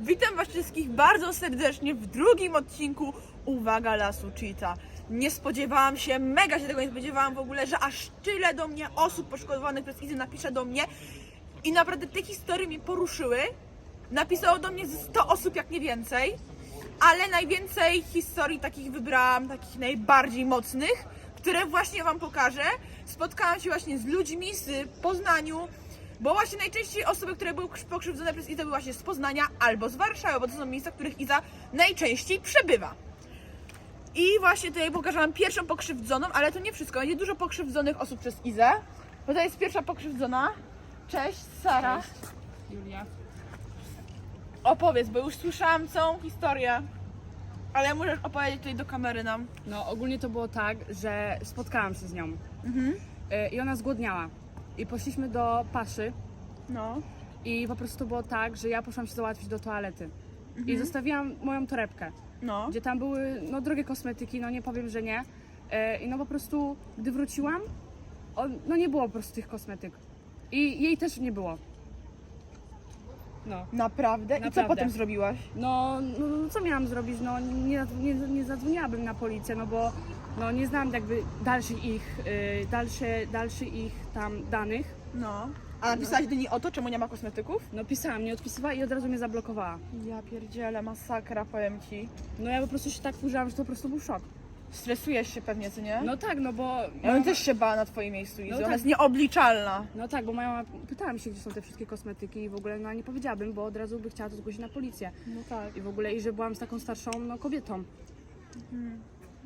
Witam Was wszystkich bardzo serdecznie w drugim odcinku Uwaga Lasu Cheetah. Nie spodziewałam się, mega się tego nie spodziewałam w ogóle, że aż tyle do mnie osób poszkodowanych przez Izzy napisze do mnie i naprawdę te historie mnie poruszyły. Napisało do mnie ze 100 osób, jak nie więcej, ale najwięcej historii takich wybrałam, takich najbardziej mocnych, które właśnie Wam pokażę. Spotkałam się właśnie z ludźmi z Poznaniu, bo właśnie najczęściej osoby, które były pokrzywdzone przez Izę były właśnie z Poznania albo z Warszawy, bo to są miejsca, w których Iza najczęściej przebywa. I właśnie tutaj pokażę Wam pierwszą pokrzywdzoną, ale to nie wszystko. Będzie dużo pokrzywdzonych osób przez Izę. Bo to jest pierwsza pokrzywdzona. Cześć, Sara. Julia. Opowiedz, bo już słyszałam całą historię. Ale możesz opowiedzieć tutaj do kamery nam. No ogólnie to było tak, że spotkałam się z nią Mhm. y, i ona zgłodniała. I poszliśmy do paszy No. i po prostu było tak, że ja poszłam się załatwić do toalety. I zostawiłam moją torebkę, No. gdzie tam były no drogie kosmetyki, no nie powiem, że nie. Y, I no po prostu, gdy wróciłam, on, no nie było po prostu tych kosmetyk. I jej też nie było. No. Naprawdę? I co Naprawdę. potem zrobiłaś? No, no, no co miałam zrobić? No nie, nie, nie zadzwoniłabym na policję, no bo no, nie znam jakby dalszych ich, y, dalsze, dalszych ich tam danych. No. A napisałaś do niej o to, czemu nie ma kosmetyków? No pisałam, nie odpisywała i od razu mnie zablokowała. Ja pierdzielę, masakra, powiem ci. No ja po prostu się tak wkurzałam, że to po prostu był szok. Stresujesz się pewnie, co nie? No tak, no bo... Ja bym też się bała na twoim miejscu, Izy. No Ona tak. jest nieobliczalna. No tak, bo moja mama pytała mi się, gdzie są te wszystkie kosmetyki i w ogóle no nie powiedziałabym, bo od razu by chciała to zgłosić na policję. No tak. I w ogóle, i że byłam z taką starszą no, kobietą.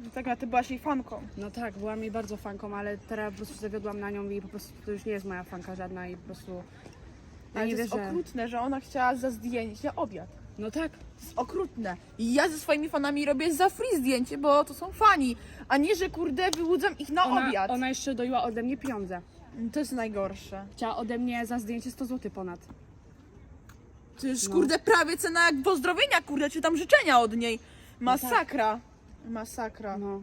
No tak, a ty byłaś jej fanką. No tak, byłam jej bardzo fanką, ale teraz po prostu się zawiodłam na nią i po prostu to już nie jest moja fanka żadna i po prostu... Ja Ale nie to jest wierzę. okrutne, że ona chciała za zdjęcie obiad. No tak, To jest okrutne. I ja ze swoimi fanami robię za free zdjęcie, bo to są fani, a nie, że kurde wyłudzam ich na ona, obiad. ona jeszcze doiła ode mnie pieniądze. To jest najgorsze. Chciała ode mnie za zdjęcie 100 zł ponad. To jest No. kurde prawie cena jak pozdrowienia, kurde, czy tam życzenia od niej. Masakra. Masakra. No.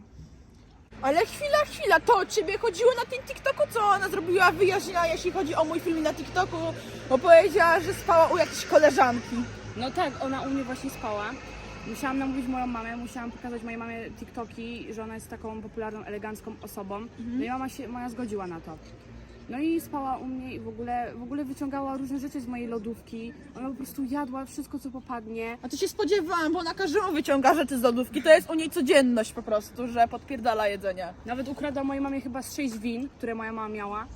Ale chwila, chwila, to o ciebie chodziło na tym TikToku, co ona zrobiła wyjaśnienia, jeśli chodzi o mój film na TikToku, bo powiedziała, że spała u jakiejś koleżanki. No tak, ona u mnie właśnie spała. Musiałam namówić moją mamę, musiałam pokazać mojej mamie TikToki, że ona jest taką popularną, elegancką osobą. No i mama się moja zgodziła na to. No i spała u mnie i w ogóle, w ogóle wyciągała różne rzeczy z mojej lodówki. Ona po prostu jadła wszystko, co popadnie. A to się spodziewałam, bo ona każdemu wyciąga rzeczy z lodówki. To jest u niej codzienność po prostu, że podpierdala jedzenie. Nawet ukradła mojej mamie chyba z sześć win, które moja mama miała.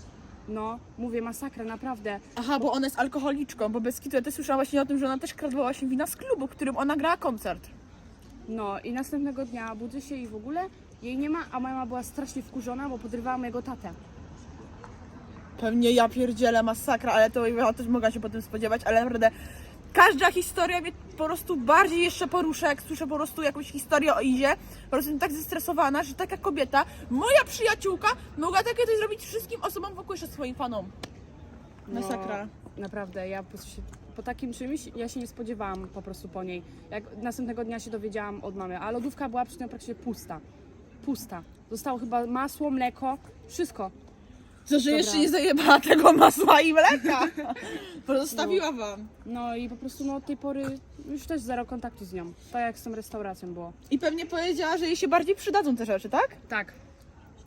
No, mówię, masakra, naprawdę. Aha, bo ona jest alkoholiczką, bo bez kitu ja też słyszałam właśnie o tym, że ona też kradła właśnie wina z klubu, w którym ona grała koncert. No i następnego dnia budzę się i w ogóle jej nie ma, a moja mama była strasznie wkurzona, bo podrywała mojego tatę. Pewnie ja pierdzielę masakra, ale to ja też mogła się po tym spodziewać, ale naprawdę każda historia mnie po prostu bardziej jeszcze porusza, jak słyszę po prostu jakąś historię o Izie. Po prostu jestem tak zestresowana, że taka kobieta, moja przyjaciółka, mogła takie coś zrobić wszystkim osobom wokół jeszcze swoim fanom. Masakra. No, naprawdę, ja po, prostu się, po takim czymś ja się nie spodziewałam po prostu po niej. Jak następnego dnia się dowiedziałam od mamy, a lodówka była przy tym praktycznie pusta. Pusta. Zostało chyba masło, mleko, wszystko. Co, że jeszcze nie zajebała tego masła i mleka. Pozostawiła wam. No i po prostu no, od tej pory już też zero kontaktu z nią. Tak jak z tą restauracją było. I pewnie powiedziała, że jej się bardziej przydadzą te rzeczy, tak? Tak.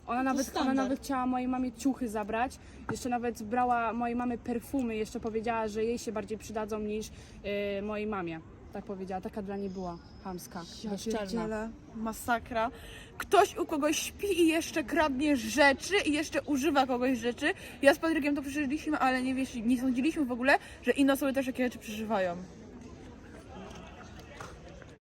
Ona nawet, ona standard. nawet chciała mojej mamie ciuchy zabrać. Jeszcze nawet brała mojej mamy perfumy. Jeszcze powiedziała, że jej się bardziej przydadzą niż yy, mojej mamie. Tak powiedziała. Taka dla niej była chamska, bezczelna. pierdzielę. Masakra. Ktoś u kogoś śpi i jeszcze kradnie rzeczy i jeszcze używa kogoś rzeczy. Ja z Patrykiem to przeżyliśmy, ale nie wiesz, nie sądziliśmy w ogóle, że inne osoby też takie rzeczy przeżywają.